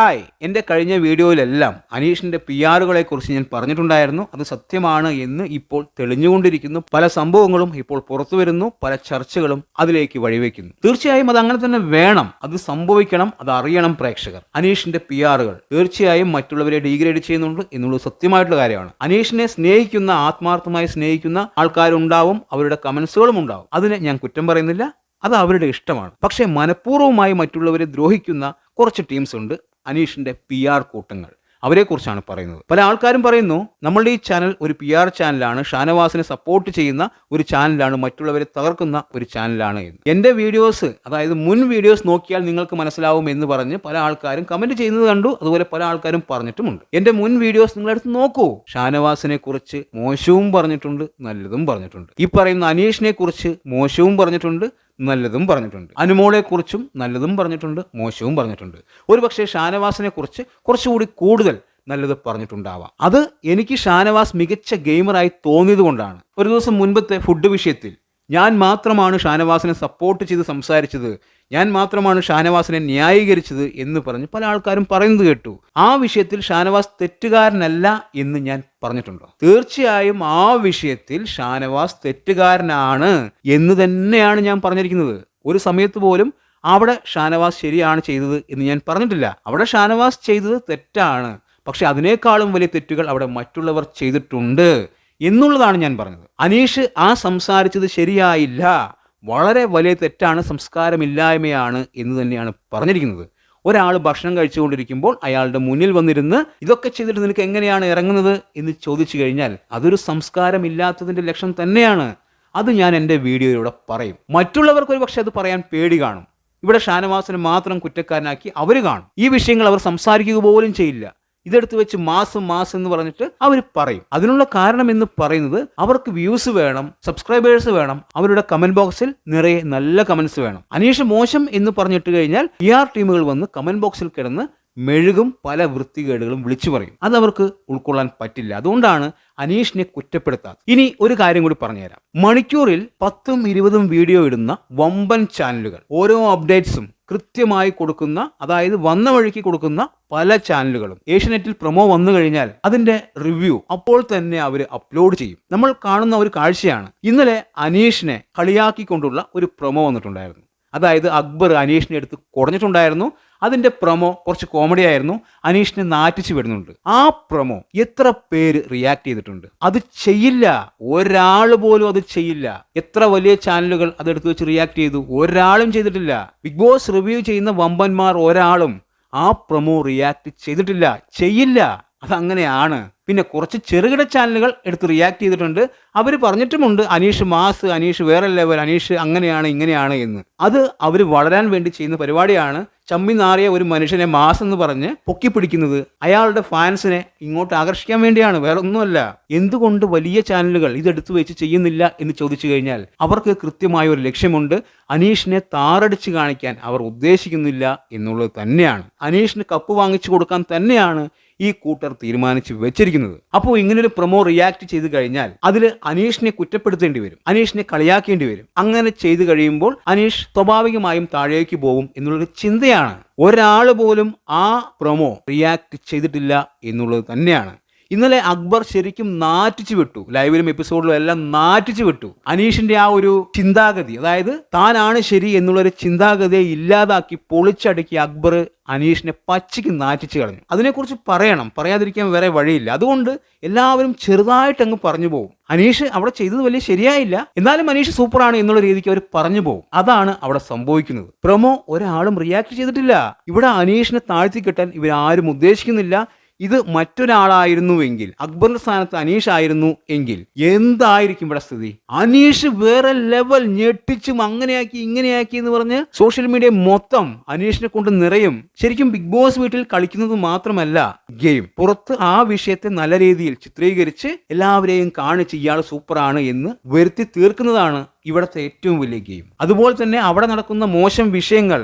Hi. എന്റെ കഴിഞ്ഞ വീഡിയോയിലെല്ലാം അനീഷിന്റെ പി ആറുകളെ കുറിച്ച് ഞാൻ പറഞ്ഞിട്ടുണ്ടായിരുന്നു. അത് സത്യമാണ് എന്ന് ഇപ്പോൾ തെളിഞ്ഞുകൊണ്ടിരിക്കുന്നു. പല സംഭവങ്ങളും ഇപ്പോൾ പുറത്തു വരുന്നു. പല ചർച്ചകളും അതിലേക്ക് വഴിവെക്കുന്നു. തീർച്ചയായും അത് അങ്ങനെ തന്നെ വേണം. അത് സംഭവിക്കണം. അത് അറിയണം പ്രേക്ഷകർ. അനീഷിന്റെ പി ആറുകൾ തീർച്ചയായും മറ്റുള്ളവരെ ഡീഗ്രേഡ് ചെയ്യുന്നുണ്ട് എന്നുള്ളത് സത്യമായിട്ടുള്ള കാര്യമാണ്. അനീഷിനെ സ്നേഹിക്കുന്ന ആത്മാർത്ഥമായി സ്നേഹിക്കുന്ന ആൾക്കാരുണ്ടാവും. അവരുടെ കമൻസുകളും ഉണ്ടാവും. അതിനെ ഞാൻ കുറ്റം പറയുന്നില്ല. അത് അവരുടെ ഇഷ്ടമാണ്. പക്ഷേ മനഃപൂർവമായി മറ്റുള്ളവരെ ദ്രോഹിക്കുന്ന കുറച്ച് ടീംസ് ഉണ്ട്. അനീഷിന്റെ പി ആർ കൂട്ടങ്ങൾ. അവരെക്കുറിച്ചാണ് പറയുന്നത്. പല ആൾക്കാരും പറയുന്നു നമ്മളുടെ ഈ ചാനൽ ഒരു പി ആർ ചാനലാണ്. ഷാനവാസിനെ സപ്പോർട്ട് ചെയ്യുന്ന ഒരു ചാനലാണ്. മറ്റുള്ളവരെ തകർക്കുന്ന ഒരു ചാനലാണ് എന്ന്. എന്റെ വീഡിയോസ് അതായത് മുൻ വീഡിയോസ് നോക്കിയാൽ നിങ്ങൾക്ക് മനസ്സിലാവും എന്ന് പറഞ്ഞ് പല ആൾക്കാരും കമന്റ് ചെയ്യുന്നത് കണ്ടു. അതുപോലെ പല ആൾക്കാരും പറഞ്ഞിട്ടുമുണ്ട്. എന്റെ മുൻ വീഡിയോസ് നിങ്ങളെടുത്ത് നോക്കൂ. ഷാനവാസിനെ കുറിച്ച് മോശവും പറഞ്ഞിട്ടുണ്ട് നല്ലതും പറഞ്ഞിട്ടുണ്ട്. ഈ പറയുന്ന അനീഷിനെ കുറിച്ച് മോശവും പറഞ്ഞിട്ടുണ്ട് നല്ലതും പറഞ്ഞിട്ടുണ്ട്. അനുമോളെക്കുറിച്ചും നല്ലതും പറഞ്ഞിട്ടുണ്ട് മോശവും പറഞ്ഞിട്ടുണ്ട്. ഒരുപക്ഷെ ഷാനവാസിനെക്കുറിച്ച് കുറച്ചുകൂടി കൂടുതൽ നല്ലത് പറഞ്ഞിട്ടുണ്ടാവാം. അത് എനിക്ക് ഷാനവാസ് മികച്ച ഗെയിമറായി തോന്നിയത് കൊണ്ടാണ് ഒരു ദിവസം മുൻപത്തെ ഫുഡ് വിഷയത്തിൽ ഞാൻ മാത്രമാണ് ഷാനവാസിനെ സപ്പോർട്ട് ചെയ്ത് സംസാരിച്ചത്. ഞാൻ മാത്രമാണ് ഷാനവാസിനെ ന്യായീകരിച്ചത് എന്ന് പറഞ്ഞ് പല ആൾക്കാരും പറയുന്നത് കേട്ടു. ആ വിഷയത്തിൽ ഷാനവാസ് തെറ്റുകാരനല്ല എന്ന് ഞാൻ പറഞ്ഞിട്ടുണ്ടോ. തീർച്ചയായും ആ വിഷയത്തിൽ ഷാനവാസ് തെറ്റുകാരനാണ് എന്ന് തന്നെയാണ് ഞാൻ പറഞ്ഞിരിക്കുന്നത്. ഒരു സമയത്ത് പോലും അവിടെ ഷാനവാസ് ശരിയാണ് ചെയ്തത് എന്ന് ഞാൻ പറഞ്ഞിട്ടില്ല. അവിടെ ഷാനവാസ് ചെയ്തത് തെറ്റാണ്. പക്ഷെ അതിനേക്കാളും വലിയ തെറ്റുകൾ അവിടെ മറ്റുള്ളവർ ചെയ്തിട്ടുണ്ട്. എന്നുള്ളതാണ് ഞാൻ പറഞ്ഞത്. അനീഷ് ആ സംസാരിച്ചത് ശരിയായില്ല. വളരെ വലിയ തെറ്റാണ് സംസ്കാരമില്ലായ്മയാണ് എന്ന് തന്നെയാണ് പറഞ്ഞിരിക്കുന്നത്. ഒരാൾ ഭക്ഷണം കഴിച്ചുകൊണ്ടിരിക്കുമ്പോൾ അയാളുടെ മുന്നിൽ വന്നിരുന്ന് ഇതൊക്കെ ചെയ്തിട്ട് നിനക്ക് എങ്ങനെയാണ് ഇറങ്ങുന്നത് എന്ന് ചോദിച്ചു കഴിഞ്ഞാൽ അതൊരു സംസ്കാരമില്ലാത്തതിന്റെ ലക്ഷണം തന്നെയാണ്. അത് ഞാൻ എന്റെ വീഡിയോയിലൂടെ പറയും. മറ്റുള്ളവർക്ക് ഒരു പക്ഷേ അത് പറയാൻ പേടി കാണും. ഇവിടെ ഷാനവാസിനെ മാത്രം കുറ്റക്കാരനാക്കി അവർ കാണും. ഈ വിഷയങ്ങൾ അവർ സംസാരിക്കുക പോലും ചെയ്യില്ല. ഇതെടുത്ത് വെച്ച് മാസം മാസം എന്ന് പറഞ്ഞിട്ട് അവർ പറയും. അതിനുള്ള കാരണം എന്ന് പറയുന്നത് അവർക്ക് വ്യൂസ് വേണം സബ്സ്ക്രൈബേഴ്സ് വേണം. അവരുടെ കമന്റ് ബോക്സിൽ നിറയെ നല്ല കമന്റ്സ് വേണം. അനീഷ് മോശം എന്ന് പറഞ്ഞിട്ട് കഴിഞ്ഞാൽ ഇ ആർ ടീമുകൾ വന്ന് കമന്റ് ബോക്സിൽ കിടന്ന് മെഴുകും പല വൃത്തികേടുകളും വിളിച്ചു പറയും. അത് അവർക്ക് ഉൾക്കൊള്ളാൻ പറ്റില്ല. അതുകൊണ്ടാണ് അനീഷിനെ കുറ്റപ്പെടുത്താത്തത്. ഇനി ഒരു കാര്യം കൂടി പറഞ്ഞുതരാം. മണിക്കൂറിൽ പത്തും ഇരുപതും വീഡിയോ ഇടുന്ന വമ്പൻ ചാനലുകൾ. ഓരോ അപ്ഡേറ്റ്സും കൃത്യമായി കൊടുക്കുന്ന അതായത് വന്ന വഴിക്ക് കൊടുക്കുന്ന പല ചാനലുകളും. ഏഷ്യനെറ്റിൽ പ്രൊമോ വന്നു കഴിഞ്ഞാൽ അതിന്റെ റിവ്യൂ അപ്പോൾ തന്നെ അവർ അപ്ലോഡ് ചെയ്യും. നമ്മൾ കാണുന്ന ഒരു കാഴ്ചയാണ്. ഇന്നലെ അനീഷിനെ കളിയാക്കിക്കൊണ്ടുള്ള ഒരു പ്രൊമോ വന്നിട്ടുണ്ടായിരുന്നു. അതായത് അക്ബർ അനീഷിനെ എടുത്ത് കുടഞ്ഞിട്ടുണ്ടായിരുന്നു. അതിന്റെ പ്രൊമോ കുറച്ച് കോമഡി ആയിരുന്നു. അനീഷിനെ നാറ്റിച്ച് വിടുന്നുണ്ട്. ആ പ്രൊമോ എത്ര പേര് റിയാക്ട് ചെയ്തിട്ടുണ്ട്? അത് ചെയ്യില്ല. ഒരാൾ പോലും അത് ചെയ്യില്ല. എത്ര വലിയ ചാനലുകൾ അതെടുത്ത് വെച്ച് റിയാക്ട് ചെയ്തു? ഒരാളും ചെയ്തിട്ടില്ല. ബിഗ് ബോസ് റിവ്യൂ ചെയ്യുന്ന വമ്പന്മാർ ഒരാളും ആ പ്രൊമോ റിയാക്ട് ചെയ്തിട്ടില്ല. ചെയ്യില്ല. അതങ്ങനെയാണ്. പിന്നെ കുറച്ച് ചെറുകിട ചാനലുകൾ എടുത്ത് റിയാക്ട് ചെയ്തിട്ടുണ്ട്. അവർ പറഞ്ഞിട്ടുമുണ്ട് അനീഷ് മാസ് അനീഷ് വേറെ ലെവൽ അനീഷ് അങ്ങനെയാണ് ഇങ്ങനെയാണ് എന്ന്. അത് അവർ വളരാൻ വേണ്ടി ചെയ്യുന്ന പരിപാടിയാണ് ചമ്മി നാറിയ ഒരു മനുഷ്യനെ മാസ് എന്ന് പറഞ്ഞ് പൊക്കി പിടിക്കുന്നത് അയാളുടെ ഫാൻസിനെ ഇങ്ങോട്ട് ആകർഷിക്കാൻ വേണ്ടിയാണ് വേറെ ഒന്നുമല്ല എന്തുകൊണ്ട് വലിയ ചാനലുകൾ ഇതെടുത്തു വെച്ച് ചെയ്യുന്നില്ല എന്ന് ചോദിച്ചു കഴിഞ്ഞാൽ അവർക്ക് കൃത്യമായ ഒരു ലക്ഷ്യമുണ്ട്. അനീഷിനെ താറടിച്ച് കാണിക്കാൻ അവർ ഉദ്ദേശിക്കുന്നില്ല എന്നുള്ളത് തന്നെയാണ്. അനീഷിന് കപ്പ് വാങ്ങിച്ചു കൊടുക്കാൻ തന്നെയാണ് ഈ കൂട്ടർ തീരുമാനിച്ചു വെച്ചിരിക്കുന്നത്. അപ്പോൾ ഇങ്ങനൊരു പ്രൊമോ റിയാക്ട് ചെയ്ത് കഴിഞ്ഞാൽ അതിൽ അനീഷിനെ കുറ്റപ്പെടുത്തേണ്ടി വരും. അനീഷിനെ കളിയാക്കേണ്ടി വരും. അങ്ങനെ ചെയ്തു കഴിയുമ്പോൾ അനീഷ് സ്വാഭാവികമായും താഴേക്ക് പോകും എന്നുള്ളൊരു ചിന്തയാണ്. ഒരാൾ പോലും ആ പ്രൊമോ റിയാക്ട് ചെയ്തിട്ടില്ല എന്നുള്ളത് തന്നെയാണ്. ഇന്നലെ അക്ബർ ശരിക്കും നാറ്റിച്ചു വിട്ടു. ലൈവിലും എപ്പിസോഡിലും എല്ലാം നാറ്റിച്ചു വിട്ടു. അനീഷിന്റെ ആ ഒരു ചിന്താഗതി അതായത് താനാണ് ശരി എന്നുള്ള ഒരു ചിന്താഗതിയെ ഇല്ലാതാക്കി പൊളിച്ചടുക്കി അക്ബർ അനീഷിനെ പച്ചയ്ക്ക് നാറ്റിച്ചു കളഞ്ഞു. അതിനെക്കുറിച്ച് പറയണം. പറയാതിരിക്കാൻ വേറെ വഴിയില്ല. അതുകൊണ്ട് എല്ലാവരും ചെറുതായിട്ട് അങ്ങ് പറഞ്ഞു പോകും. അനീഷ് അവിടെ ചെയ്തത് വലിയ ശരിയായില്ല. എന്നാലും അനീഷ് സൂപ്പറാണ് എന്നുള്ള രീതിക്ക് അവർ പറഞ്ഞു പോകും. അതാണ് അവിടെ സംഭവിക്കുന്നത്. പ്രൊമോ ഒരാളും റിയാക്ട് ചെയ്തിട്ടില്ല. ഇവിടെ അനീഷിനെ താഴ്ത്തി കിട്ടാൻ ഇവരാരും ഉദ്ദേശിക്കുന്നില്ല. ഇത് മറ്റൊരാളായിരുന്നുവെങ്കിൽ അക്ബറിന്റെ സ്ഥാനത്ത് അനീഷ് ആയിരുന്നു എങ്കിൽ എന്തായിരിക്കും ഇവിടെ സ്ഥിതി? അനീഷ് വേറെ ലെവൽ ഞെട്ടിച്ചും അങ്ങനെയാക്കി ഇങ്ങനെയാക്കി എന്ന് പറഞ്ഞ് സോഷ്യൽ മീഡിയ മൊത്തം അനീഷിനെ കൊണ്ട് നിറയും. ശരിക്കും ബിഗ് ബോസ് വീട്ടിൽ കളിക്കുന്നത് മാത്രമല്ല ഗെയിം. പുറത്ത് ആ വിഷയത്തെ നല്ല രീതിയിൽ ചിത്രീകരിച്ച് എല്ലാവരെയും കാണിച്ച് ഇയാൾ സൂപ്പറാണ് എന്ന് വരുത്തി തീർക്കുന്നതാണ് ഇവിടുത്തെ ഏറ്റവും വലിയ ഗെയിം. അതുപോലെ തന്നെ അവിടെ നടക്കുന്ന മോശം വിഷയങ്ങൾ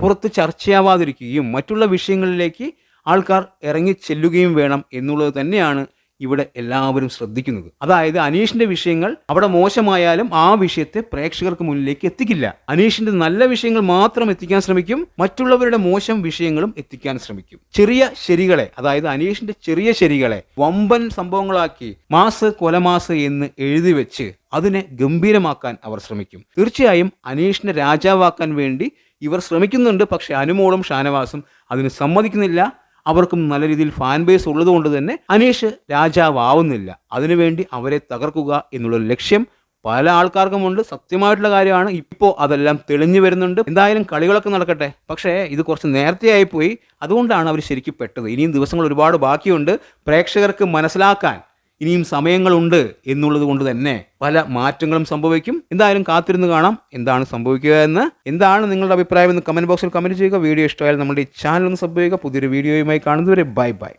പുറത്ത് ചർച്ചയാവാതിരിക്കുകയും മറ്റുള്ള വിഷയങ്ങളിലേക്ക് ആൾക്കാർ ഇറങ്ങി ചെല്ലുകയും വേണം എന്നുള്ളത് തന്നെയാണ് ഇവിടെ എല്ലാവരും ശ്രദ്ധിക്കുന്നത്. അതായത് അനീഷിന്റെ വിഷയങ്ങൾ അവിടെ മോശമായാലും ആ വിഷയത്തെ പ്രേക്ഷകർക്ക് മുന്നിലേക്ക് എത്തിക്കില്ല. അനീഷിന്റെ നല്ല വിഷയങ്ങൾ മാത്രം എത്തിക്കാൻ ശ്രമിക്കും മറ്റുള്ളവരുടെ മോശം വിഷയങ്ങളും എത്തിക്കാൻ ശ്രമിക്കും. ചെറിയ ശരികളെ അതായത് അനീഷിന്റെ ചെറിയ ശരികളെ വമ്പൻ സംഭവങ്ങളാക്കി മാസ് കൊലമാസ് എന്ന് എഴുതി വെച്ച് അതിനെ ഗംഭീരമാക്കാൻ അവർ ശ്രമിക്കും. തീർച്ചയായും അനീഷിനെ രാജാവാക്കാൻ വേണ്ടി ഇവർ ശ്രമിക്കുന്നുണ്ട് പക്ഷെ അനുമോളും ഷാനവാസും അതിന് സമ്മതിക്കുന്നില്ല. അവർക്കും നല്ല രീതിയിൽ ഫാൻ ബേസ് ഉള്ളതുകൊണ്ട് തന്നെ അനീഷ് രാജാവാവുന്നില്ല. അതിനുവേണ്ടി അവരെ തകർക്കുക എന്നുള്ള ലക്ഷ്യം പല ആൾക്കാർക്കുമുണ്ട്. സത്യമായിട്ടുള്ള കാര്യമാണ്. ഇപ്പോൾ അതെല്ലാം തെളിഞ്ഞു വരുന്നുണ്ട്. എന്തായാലും കളികളൊക്കെ നടക്കട്ടെ. പക്ഷേ ഇത് കുറച്ച് നേരത്തെ ആയിപ്പോയി അതുകൊണ്ടാണ് അവർ ശരിക്കും പെട്ടത്. ഇനിയും ദിവസങ്ങൾ ഒരുപാട് ബാക്കിയുണ്ട്. പ്രേക്ഷകർക്ക് മനസ്സിലാക്കാൻ ഇനിയും സമയങ്ങളുണ്ട് എന്നുള്ളത് കൊണ്ട് തന്നെ പല മാറ്റങ്ങളും സംഭവിക്കും. എന്തായാലും കാത്തിരുന്ന് കാണാം എന്താണ് സംഭവിക്കുക എന്ന്. എന്താണ് നിങ്ങളുടെ അഭിപ്രായം എന്ന് കമന്റ് ബോക്സിൽ കമന്റ് ചെയ്യുക. വീഡിയോ ഇഷ്ടമായാൽ നമ്മുടെ ഈ ചാനൽ ഒന്ന് ചെയ്യുക. പുതിയൊരു വീഡിയോയുമായി കാണുന്നവരെ ബൈ ബൈ